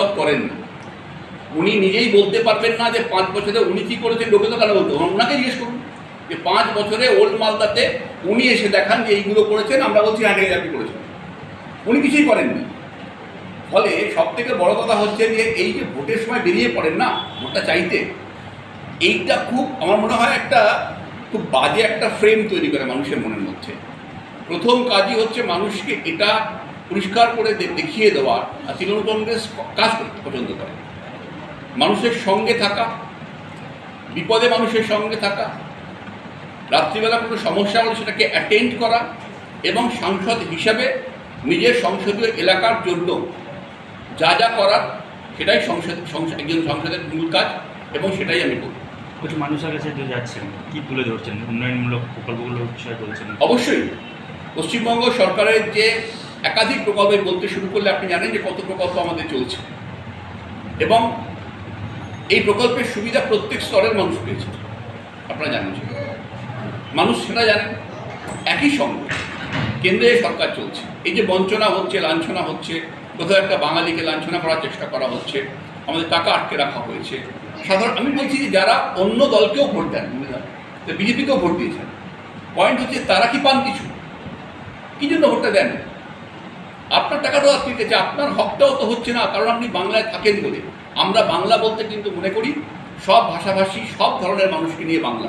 সব করেন না। উনি নিজেই বলতে পারবেন না যে পাঁচ বছরে উনি কী করেছেন, লোকে তো কেন বলতে ওনাকে জিজ্ঞেস করুন। যে পাঁচ বছরে ওল্ড মালদাতে উনি এসে দেখান যে এইগুলো করেছেন, আমরা বলছি হ্যাঁ ঠিক আপনি করেছেন। উনি কিছুই করেননি ফলে সব থেকে বড় কথা হচ্ছে যে এই যে ভোটের সময় বেরিয়ে পড়েন না, ভোটটা চাইতে, এইটা খুব আমার মনে হয় একটা খুব বাজে একটা ফ্রেম তৈরি করে মানুষের মনের মধ্যে। প্রথম কাজই হচ্ছে মানুষকে এটা পরিষ্কার করে দেখিয়ে দেওয়া আর তৃণমূল কংগ্রেস কাজ করতে পছন্দ করে। মানুষের সঙ্গে থাকা বিপদে মানুষের সঙ্গে থাকা রাত্রিবেলা কোনো সমস্যা হলে সেটাকে অ্যাটেন্ড করা এবং সাংসদ হিসাবে নিজের সংসদীয় এলাকার জন্য যা যা করার সেটাই সংসদ একজন সংসদের মূল কাজ এবং সেটাই আমি করি কিছু মানুষের কাছে যে যাচ্ছেন কি তুলে ধরছেন? উন্নয়নমূলক প্রকল্পগুলো বিষয়ে বলছেন। অবশ্যই। পশ্চিমবঙ্গ সরকারের যে একাধিক প্রকল্পে বলতে শুরু করলে আপনি জানেন যে কত প্রকল্প আমাদের চলছে। এবং এই প্রকল্পের সুবিধা প্রত্যেক স্তরের মানুষ পেয়েছে। আপনারা জানেন। মানুষ সেটা জানেন। একই সঙ্গে কেন্দ্রে সরকার চলছে। এই যে বঞ্চনা হচ্ছে, লাঞ্ছনা হচ্ছে, কোথাও একটা বাঙালিকে লাঞ্ছনা করার চেষ্টা করা হচ্ছে, আমাদের টাকা আটকে রাখা হয়েছে। সাধারণ আমি বলছি যে যারা অন্য দলকেও ভোট দেন, বিজেপিকেও ভোট দিয়েছেন পয়েন্ট হচ্ছে তারা কি পান কিছু? কি জন্য ভোটটা দেন? আপনার টাকাটাও আটকে গেছে আপনার হকটাও তো হচ্ছে না, কারণ আপনি বাংলায় থাকেন বলে। আমরা বাংলা বলতে কিন্তু মনে করি, সব ভাষাভাষী, সব ধরনের মানুষকে নিয়ে বাংলা।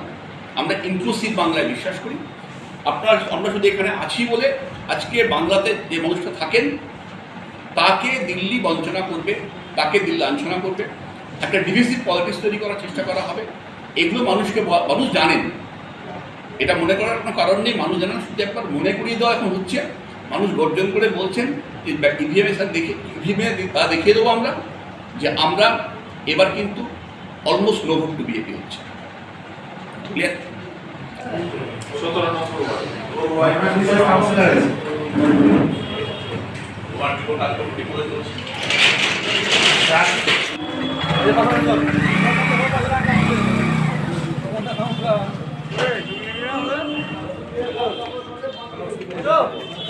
আমরা ইনক্লুসিভ বাংলায় বিশ্বাস করি। আপনার, আমরা শুধু এখানে আছি বলে আজকে বাংলাতে যে মানুষটা থাকেন, তাকে দিল্লি বঞ্চনা করবে, তাকে দিল্লি লাঞ্ছনা করবে। একটা ডিভিসিভ পলিটিক্স তৈরি করার চেষ্টা করা হবে। এগুলো মানুষকে মানুষ জানেন। এটা মনে করার কোনো কারণ নেই, মানুষ জানেন শুধু একবার মনে করিয়ে দেওয়া এখন হচ্ছে। মানুষ গর্জন করে বলছেন যে ইভিএমে স্যার দেখে, ইভিএমে তা দেখিয়ে দেবো আমরা যে আমরা এবার কিন্তু অলমোস্ট নো ভোট টু হচ্ছে ক্লিয়ার Go!